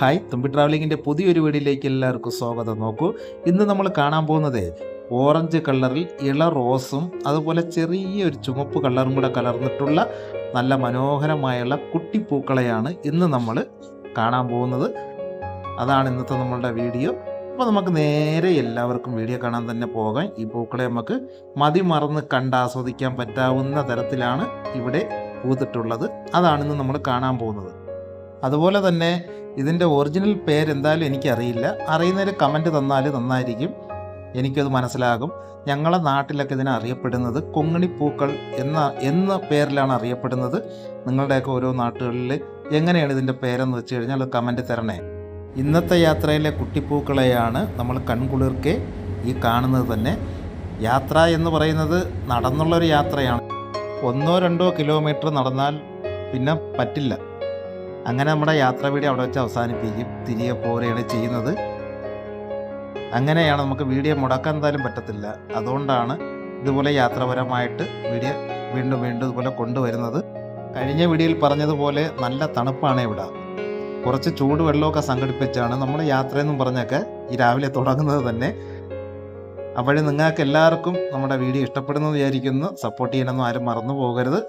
Hi തുമ്പി ട്രാവലിങ്ങിന്റെ പുതിയൊരു വീഡിയോയിലേക്ക് എല്ലാവർക്കും സ്വാഗതം. നോക്കൂ ഇന്ന് നമ്മൾ കാണാൻ പോകുന്നത് ഓറഞ്ച് കളറിൽ ഇള റോസും അതുപോലെ ചെറിയൊരു ചുമപ്പ് കളറും കൂടെ കലർന്നിട്ടുള്ള നല്ല മനോഹരമായുള്ള കുട്ടിപ്പൂക്കളെയാണ് ഇന്ന് നമ്മൾ കാണാൻ പോകുന്നത്. അതാണ് ഇന്നത്തെ നമ്മളുടെ വീഡിയോ. അപ്പോൾ നമുക്ക് നേരെ എല്ലാവർക്കും വീഡിയോ കാണാൻ തന്നെ പോകാം. ഈ പൂക്കളെ നമുക്ക് മതിമറന്ന് കണ്ട് ആസ്വദിക്കാൻ പറ്റാവുന്ന തരത്തിലാണ് ഇവിടെ പൂത്തിട്ടുള്ളത്. അതാണ് ഇന്ന് നമ്മൾ കാണാൻ പോകുന്നത്. അതുപോലെ തന്നെ ഇതിന്റെ ഒറിജിനൽ പേരെന്തായാലും എനിക്കറിയില്ല. അറിയുന്നതിൽ കമന്റ് തന്നാൽ നന്നായിരിക്കും. എനിക്കത് മനസ്സിലാകും. ഞങ്ങളുടെ നാട്ടിലൊക്കെ ഇതിനെ അറിയപ്പെടുന്നത് കൊങ്ങിണിപ്പൂക്കൾ എന്ന എന്ന പേരിലാണ് അറിയപ്പെടുന്നത്. നിങ്ങളുടെയൊക്കെ ഓരോ നാട്ടുകളിൽ എങ്ങനെയാണ് ഇതിന്റെ പേരെന്ന് വെച്ച് കഴിഞ്ഞാൽ അത് കമന്റ് തരണേ. ഇന്നത്തെ യാത്രയിലെ കുട്ടിപ്പൂക്കളെയാണ് നമ്മൾ കൺകുളിർക്കെ ഈ കാണുന്നത് തന്നെ. യാത്ര എന്ന് പറയുന്നത് നടന്നുള്ളൊരു യാത്രയാണ്. ഒന്നോ രണ്ടോ കിലോമീറ്റർ നടന്നാൽ പിന്നെ പറ്റില്ല. അങ്ങനെ നമ്മുടെ യാത്ര വീഡിയോ അവിടെ വെച്ച് അവസാനിപ്പിക്കും. തിരികെ പോരുകയാണ് ചെയ്യുന്നത്. അങ്ങനെയാണ് നമുക്ക് വീഡിയോ മുടക്കാൻ എന്തായാലും പറ്റത്തില്ല. അതുകൊണ്ടാണ് ഇതുപോലെ യാത്രാപരമായിട്ട് വീഡിയോ വീണ്ടും വീണ്ടും ഇതുപോലെ കൊണ്ടുവരുന്നത്. കഴിഞ്ഞ വീഡിയോയിൽ പറഞ്ഞതുപോലെ നല്ല തണുപ്പാണ് ഇവിടെ. കുറച്ച് ചൂട് വെള്ളമൊക്കെ സംഘടിപ്പിച്ചാണ് നമ്മൾ യാത്രയെന്നും പറഞ്ഞൊക്കെ ഈ രാവിലെ തുടങ്ങുന്നത് തന്നെ. അപ്പോഴും നിങ്ങൾക്ക് എല്ലാവർക്കും നമ്മുടെ വീഡിയോ ഇഷ്ടപ്പെടുന്നു വിചാരിക്കുന്നു. സപ്പോർട്ട് ചെയ്യാനൊന്നും ആരും മറന്നു പോകരുത്.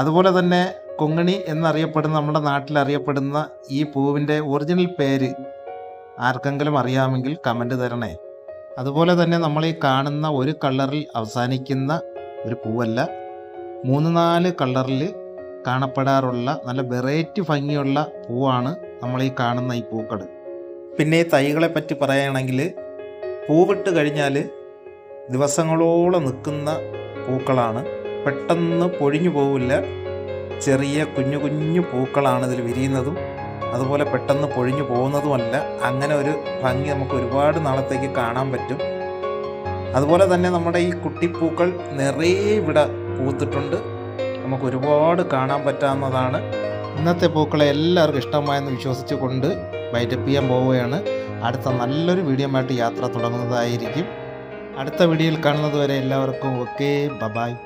അതുപോലെ തന്നെ കൊങ്ങണി എന്നറിയപ്പെടുന്ന നമ്മുടെ നാട്ടിൽ അറിയപ്പെടുന്ന ഈ പൂവിന്റെ ഒറിജിനൽ പേര് ആർക്കെങ്കിലും അറിയാമെങ്കിൽ കമന്റ് തരണേ. അതുപോലെ തന്നെ നമ്മൾ ഈ കാണുന്ന ഒരു കളറിൽ അവസാനിക്കുന്ന ഒരു പൂവല്ല മൂന്ന് നാല് കളറിൽ കാണപ്പെടാറുള്ള നല്ല വെറൈറ്റി ഭംഗിയുള്ള പൂവാണ് നമ്മൾ ഈ കാണുന്ന ഈ പൂക്കൾ പിന്നെ ഈ തൈകളെ പറ്റി പറയുകയാണെങ്കിൽ പൂവിട്ട് കഴിഞ്ഞാൽ ദിവസങ്ങളോളം നിൽക്കുന്ന പൂക്കളാണ്. പെട്ടെന്ന് പൊഴിഞ്ഞു പോവില്ല. ചെറിയ കുഞ്ഞു കുഞ്ഞു പൂക്കളാണ് ഇതിൽ വിരിയുന്നതും അതുപോലെ പെട്ടെന്ന് പൊഴിഞ്ഞു പോകുന്നതുമല്ല. അങ്ങനെ ഒരു ഭംഗി നമുക്ക് ഒരുപാട് നാളത്തേക്ക് കാണാൻ പറ്റും. അതുപോലെ തന്നെ നമ്മുടെ ഈ കുട്ടിപ്പൂക്കൾ നിറയെ ഇവിടെ പൂത്തിട്ടുണ്ട്. നമുക്ക് ഒരുപാട് കാണാൻ പറ്റാവുന്നതാണ്. ഇന്നത്തെ പൂക്കളെ എല്ലാവർക്കും ഇഷ്ടമായെന്ന് വിശ്വസിച്ചുകൊണ്ട് വൈറ്റപ്പ് ചെയ്യാൻ പോവുകയാണ്. അടുത്ത നല്ലൊരു വീഡിയോ ആയിട്ട് യാത്ര തുടങ്ങുന്നതായിരിക്കും. അടുത്ത വീഡിയോയിൽ കാണുന്നത് വരെ എല്ലാവർക്കും ഓക്കെ ബബായ്.